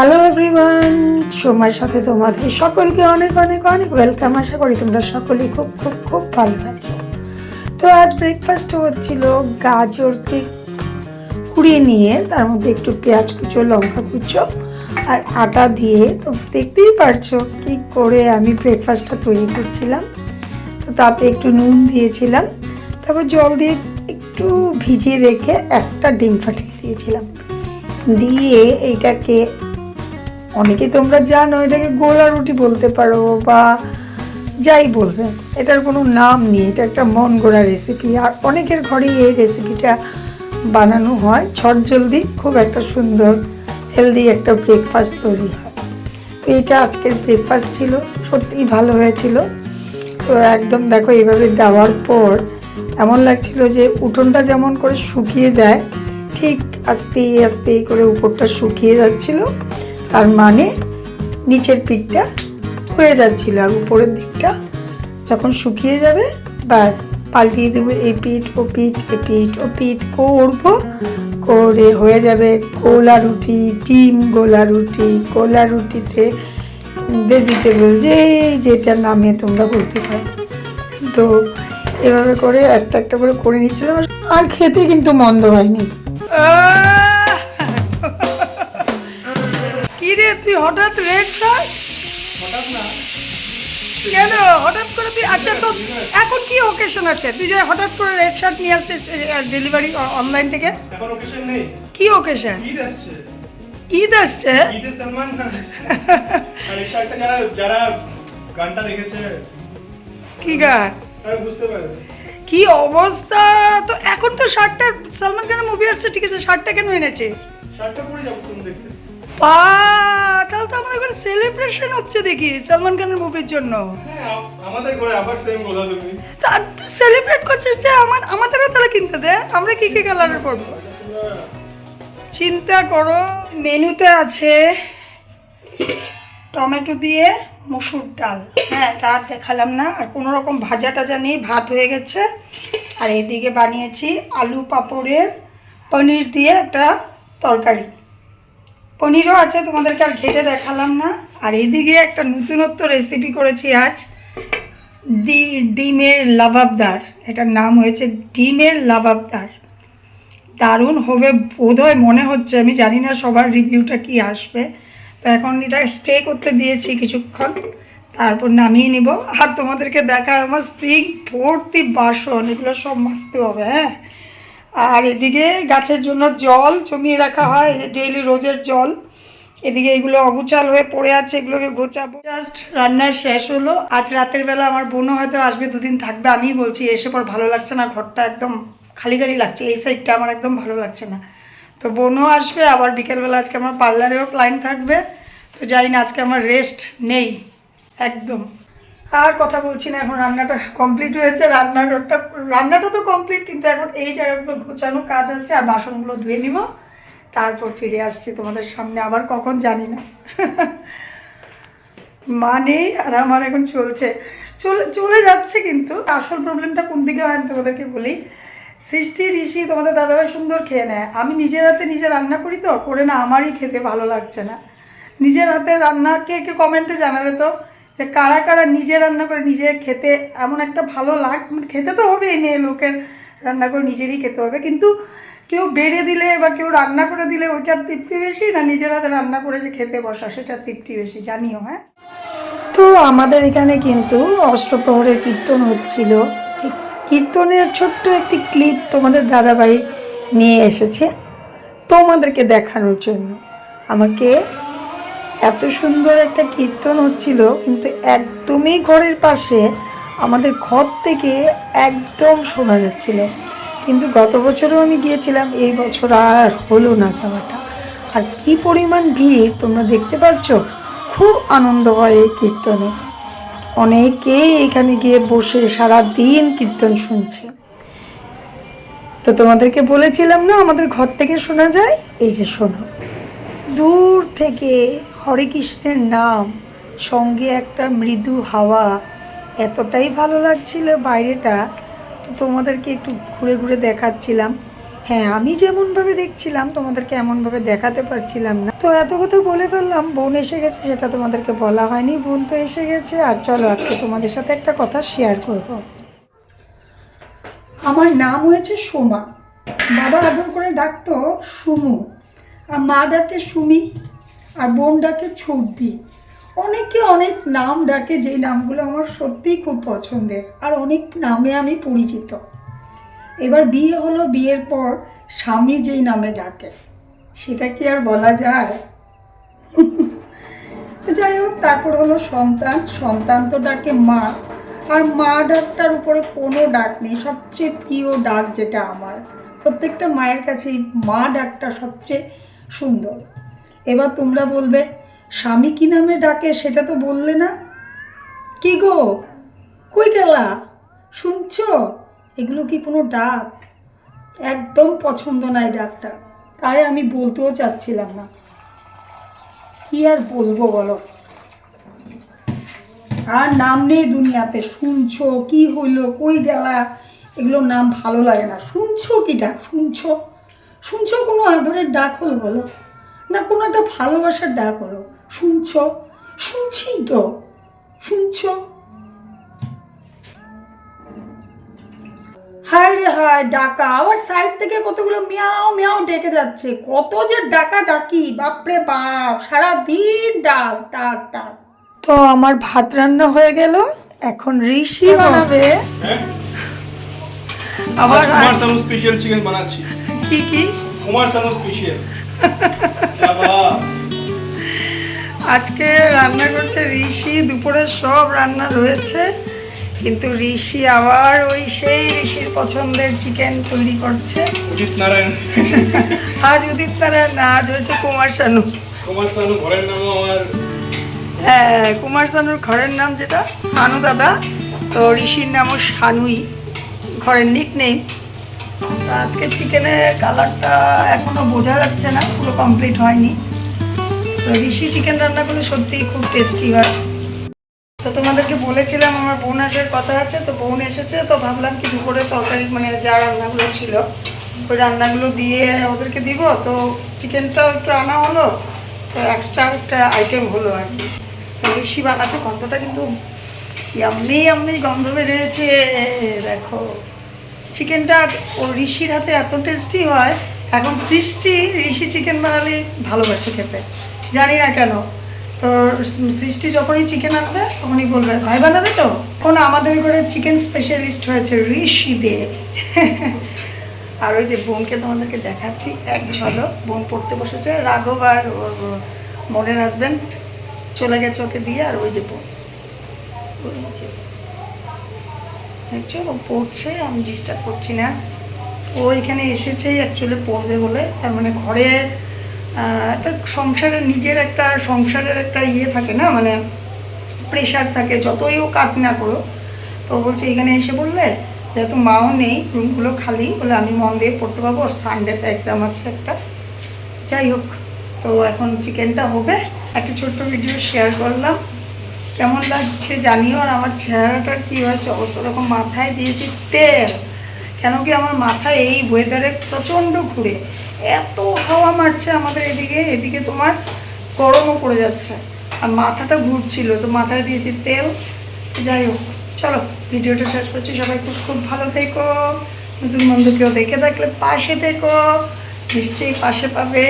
Hello everyone সময়ের সাথে তোমাদের সকলকে অনেক অনেক অনেক ওয়েলকাম আশা করি তোমরা সকলেই খুব খুব খুব ভালো আছো। তো আজ ব্রেকফাস্ট হচ্ছিল গাজরকে কুড়িয়ে নিয়ে, তার মধ্যে একটু পেঁয়াজ কুচো, লঙ্কা কুচো আর আটা দিয়ে। তো দেখতেই পারছ কি করে আমি ব্রেকফাস্টটা তৈরি করছিলাম। তো তাতে একটু নুন দিয়েছিলাম। তারপর জল দিয়ে একটু ভিজিয়ে রেখে একটা ডিম ফাটিয়ে দিয়েছিলাম। দিয়ে এইটাকে অনেকে তোমরা জানো, এটাকে গোলা রুটি বলতে পারো বা যাই বলবে। এটার কোনো নাম নেই, এটা একটা মন গড়া রেসিপি আর অনেকের ঘরেই এই রেসিপিটা বানানো হয়। জলদি খুব একটা সুন্দর হেলদি একটা ব্রেকফাস্ট তৈরি হয়। তো এটা আজকের ব্রেকফাস্ট ছিল, সত্যিই ভালো হয়েছিল। তো একদম দেখো, এইভাবে দেওয়ার পর এমন লাগছিল যে উঠোনটা যেমন করে শুকিয়ে যায়, ঠিক আস্তে আস্তে করে উপরটা শুকিয়ে যাচ্ছিল। তার মানে নিচের পিঠটা হয়ে যাচ্ছিল আর উপরের দিকটা যখন শুকিয়ে যাবে, ব্যাস, পাল্টিয়ে দেবো এই পিঠ, ও পিঠ, এ পিঠ, ও পিঠ, করব, করে হয়ে যাবে গোলা রুটি, ডিম গোলা রুটি, গোলা রুটিতে ভেজিটেবল যে যেটা নামে তোমরা বলতে পারো। তো এভাবে করে একটা একটা করে করে নিচ্ছিলাম, আর খেতে কিন্তু মন্দ হয়নি। তুই হঠাৎ রেড শার্ট কেন? হঠাৎ করে তুই আচ্ছা তো এখন কি ওকেশন আছে? তুই যে হঠাৎ করে রেড শার্ট নিয়ে আসছিস ডেলিভারি অনলাইন থেকে? কি ওকেশন ঈদ আসছে। কি গান? কি অবস্থা? তো এখন তো শার্টটা সালমান খানের মুভি আসছে ঠিক আছে শার্টটা কেন এনেছে শার্টটা পরে যাব তুমি দেখতে। পা সেলিব্রেশন হচ্ছে দেখি সালমান খানের মুভির জন্য। হ্যাঁ আমাদের ঘরে আবার সেম কথা তুমি। তা তুই সেলিব্রেট করছিস যে আমার আমাদেরও তাহলে কিনতে দে আমরা কি কি কালারের করব চিন্তা করো মেনুতে আছে টমেটো দিয়ে মসুর ডাল। হ্যাঁ তার দেখালাম না আর কোনো রকম ভাজা টাজা নেই ভাত হয়ে গেছে। আর এদিকে বানিয়েছি আলু পাঁপড়ের পনির দিয়ে একটা তরকারি। পনিরও আছে, তোমাদেরকে আর ঘেটে দেখালাম না। আর এদিকে একটা নতুনত্ব রেসিপি করেছি আজ। দি, ডিমের লাভাবদার। এটার নাম হয়েছে ডিমের লাভাবদার। দারুণ হবে বোধহয়, মনে হচ্ছে। আমি জানি না সবার রিভিউটা কি আসবে। তো এখন এটা স্টে করতে দিয়েছি কিছুক্ষণ। তারপর নামিয়ে নিব। আর তোমাদেরকে দেখা আমার সিঙ্ক ভর্তি বাসন। এগুলো সব মাজতে হবে হ্যাঁ? আর এদিকে গাছের জন্য জল জমিয়ে রাখা হয় ডেইলি রোজের জল। এদিকে এগুলো অগুচাল হয়ে পড়ে আছে, এগুলোকে গোচাবো জাস্ট রান্না শেষ হলো। আজ রাতের বেলা আমার বোনও হয়তো আসবে, দুদিন থাকবে, আমিই বলছি, এসে পর ভালো লাগছে না, ঘরটা একদম খালি খালি লাগছে, এই সাইডটা আমার একদম ভালো লাগছে না। তো বোনও আসবে, আবার বিকেলবেলা আজকে আমার পার্লারেও ক্লায়েন্ট থাকবে। তো জানি না, আজকে আমার রেস্ট নেই, একদম। আর কথা বলছি না, এখন রান্নাটা কমপ্লিট হয়েছে রান্নাঘরটা রান্নাটা তো কমপ্লিট কিন্তু এখন এই জায়গাগুলো গোছানো কাজ আছে, আর বাসনগুলো ধুয়ে নিব। তারপর ফিরে আসছি তোমাদের সামনে, আবার কখন জানি না। মানে আর আমার এখন চলছে। চলে চলে যাচ্ছে কিন্তু, আসল প্রবলেমটা কোন দিকে হয় আমি তোমাদেরকে বলি। সৃষ্টি, ঋষি তোমাদের দাদাভাই সুন্দর খেয়ে নেয়। আমি নিজের হাতে নিজে রান্না করি তো, করে না আমারই খেতে ভালো লাগছে না। নিজের হাতে রান্না কে কে কমেন্টে জানাবে তো? যে কারা কারা নিজে রান্না করে নিজে খেতে এমন একটা ভালো লাগ মানে খেতে তো হবেই, মেয়ে লোকের রান্না করে নিজেরই খেতে হবে। কিন্তু কেউ বেড়ে দিলে বা কেউ রান্না করে দিলে ওইটার তৃপ্তি বেশি না নিজের হাতে রান্না করে যে খেতে বসা, সেটার তৃপ্তি বেশি, জানিও হ্যাঁ? তো আমাদের এখানে কিন্তু অষ্টপ্রহরের কীর্তন হচ্ছিল। কীর্তনের ছোট্ট একটি ক্লিপ তোমাদের দাদাভাই নিয়ে এসেছে তোমাদেরকে দেখানোর জন্য। আমাকে এত সুন্দর একটা কীর্তন হচ্ছিল, কিন্তু একদমই ঘরের পাশে আমাদের ঘর থেকে একদম শোনা যাচ্ছিল। কিন্তু গত বছরও আমি গিয়েছিলাম, এই বছর আর হলো না যাওয়াটা। আর কি পরিমাণ ভিড় তোমরা দেখতে পাচ্ছ? খুব আনন্দ হয় এই কীর্তনে। অনেকেই এখানে গিয়ে বসে সারা দিন কীর্তন শুনছে। তো তোমাদেরকে বলেছিলাম না, আমাদের ঘর থেকে শোনা যায়? এই যে শোনো। দূর থেকে হরে কৃষ্ণের নাম, সঙ্গে একটা মৃদু হাওয়া। এতটাই ভালো লাগছিল বাইরেটা, তো তোমাদেরকে একটু ঘুরে ঘুরে দেখাচ্ছিলাম। হ্যাঁ আমি যেমনভাবে দেখছিলাম, তোমাদেরকে এমনভাবে দেখাতে পারছিলাম না। তো এত কথা বলে ফেললাম, বোন এসে গেছে, সেটা তোমাদেরকে বলা হয়নি। বোন তো এসে গেছে, আর চলো আজকে তোমাদের সাথে একটা কথা শেয়ার করব। আমার নাম হয়েছে সোমা। বাবা আদর করে ডাকতো সুমু। আর মা ডাকে সুমি। আর বোন ডাকে ছুটি অনেকে অনেক নাম ডাকে যেই নামগুলো আমার সত্যিই খুব পছন্দের, আর অনেক নামে আমি পরিচিত। এবার বিয়ে হলো, বিয়ের পর স্বামী যেই নামে ডাকে, সেটা কি আর বলা যায়? যাই হোক, তারপর হলো সন্তান। সন্তান তো ডাকে মা, আর মা ডাকটার উপরে কোনো ডাক নেই, সবচেয়ে প্রিয় ডাক যেটা আমার। প্রত্যেকটা মায়ের কাছে মা ডাকটা সবচেয়ে সুন্দর। এবার তোমরা বলবে, স্বামী কি নামে ডাকে সেটা তো বললে না? কি গো? কই গেলা? শুনছো? এগুলো কি কোনো ডাক? একদম পছন্দ নাই ডাকটা। তাই আমি বলতেও চাচ্ছিলাম না। কি আর বলব বলো? আর নাম নেই দুনিয়াতে। শুনছো? কি হইল? কই গেলা? এগুলো নাম ভালো লাগে না। শুনছো কি ডাক? শুনছো? শুনছো কোনো আদরের ডাক হলো বলো? না কোনো একটা ভালোবাসার ডাক হলো শুনছ? শুনছি তো। শুনছ? হায় রে হায় ডাকা। আবার সাইড থেকে কতগুলো মিয়াও মিয়াও ডেকে যাচ্ছে। কত যে ডাকা ডাকি বাপরে বাপ সারা দিন ডাক ডাক ডাক। তো আমার ভাত রান্না হয়ে গেল এখন ঋষি বানাবে। হ্যাঁ? আবার স্পেশাল চিকেন বানাচ্ছি। কি কি? কুমার সানু স্পেশাল আজকে রান্না করছে ঋষি দুপুরে সব রান্না রয়েছে। কিন্তু ঋষি আবার ওই সেই ঋষির পছন্দের চিকেন তৈরি করছে। উদিত নারায়ণ। আজ উদিত নারায়ণ না আজ হয়েছে কুমার শানু। কুমার সানু ঘরের নামও আমার। হ্যাঁ কুমার শানুর ঘরের নাম যেটা শানু দাদা। তো ঋষির নামও শানুই ঘরের নিক নেই আজকে চিকেনের কালারটা এখনও বোঝা যাচ্ছে না, পুরো কমপ্লিট হয়নি। তো ঋষি চিকেন রান্নাগুলো সত্যিই খুব টেস্টি হয়। তো তোমাদেরকে বলেছিলাম, আমার বোন আসার কথা আছে, তো বোন এসেছে, তো ভাবলাম কি দুপুরে তরকারি মানে যা রান্নাগুলো ছিল, ওই রান্নাগুলো দিয়ে ওদেরকে দিব। তো চিকেনটাও একটু আনা হলো, তো এক্সট্রা একটা আইটেম হলো আর কি। তো ঋষি বানাচ্ছে, গন্ধটা কিন্তু ইয়াম্মি ইয়াম্মি গন্ধ বেরিয়েছে, দেখো। চিকেনটা ও ঋষির হাতে এত টেস্টি হয়, এখন সৃষ্টি ঋষি চিকেন বানালে ভালোবাসে খেতে। জানি না কেন। তো সৃষ্টি যখনই চিকেন আনবে, তখনই বলবে, ভাই বানাবে তো? এখন আমাদের ঘরে চিকেন স্পেশালিস্ট হয়েছে ঋষি দে। আর ওই যে বোনকে তোমাদেরকে দেখাচ্ছি, এক ঝলক। বোন পড়তে বসেছে। রাঘব আর ওর মনের হাজব্যান্ড চলে গেছে ওকে দিয়ে, আর ওই যে বোন। ওই যে। দেখছ পড়ছে, আমি ডিস্টার্ব করছি না। ও এখানে এসেছেই অ্যাকচুয়ালি পড়বে বলে। তার মানে ঘরে একটা সংসারের নিজের একটা, সংসারের একটা ইয়ে থাকে না মানে প্রেশার থাকে, যতই ও কাজ না করো তো বলছে, এখানে এসে বললে, যেহেতু মাও নেই, রুমগুলো খালি, বলে আমি মন দিয়ে পড়তে পারব, আর সানডেতে এক্সাম আছে একটা। যাই হোক, তো এখন চিকেনটা হবে। একটা ছোট্ট ভিডিও শেয়ার করলাম। কেমন লাগছে জানিও আর আমার চেহারাটার কী হয়েছে? অবস্থা তখন মাথায় দিয়েছি তেল। কেন কি আমার মাথায় এই ওয়েদারে প্রচণ্ড ঘুরে। এত হাওয়া মারছে আমাদের এদিকে এদিকে তোমার গরমও পড়ে যাচ্ছে। আর মাথাটা ঘুরছিল, তো মাথায় দিয়েছি তেল। যাই হোক, চলো, ভিডিওটা শেষ করছি। সবাই খুব খুব ভালো থেকো। নতুন বন্ধু কেউ দেখে থাকলে পাশে থেকো। নিশ্চয়ই পাশে পাবে।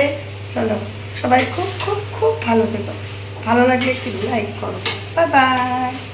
চলো, সবাই খুব খুব খুব ভালো থেকো। ভালো লাগলে একটু লাইক করো। 拜拜。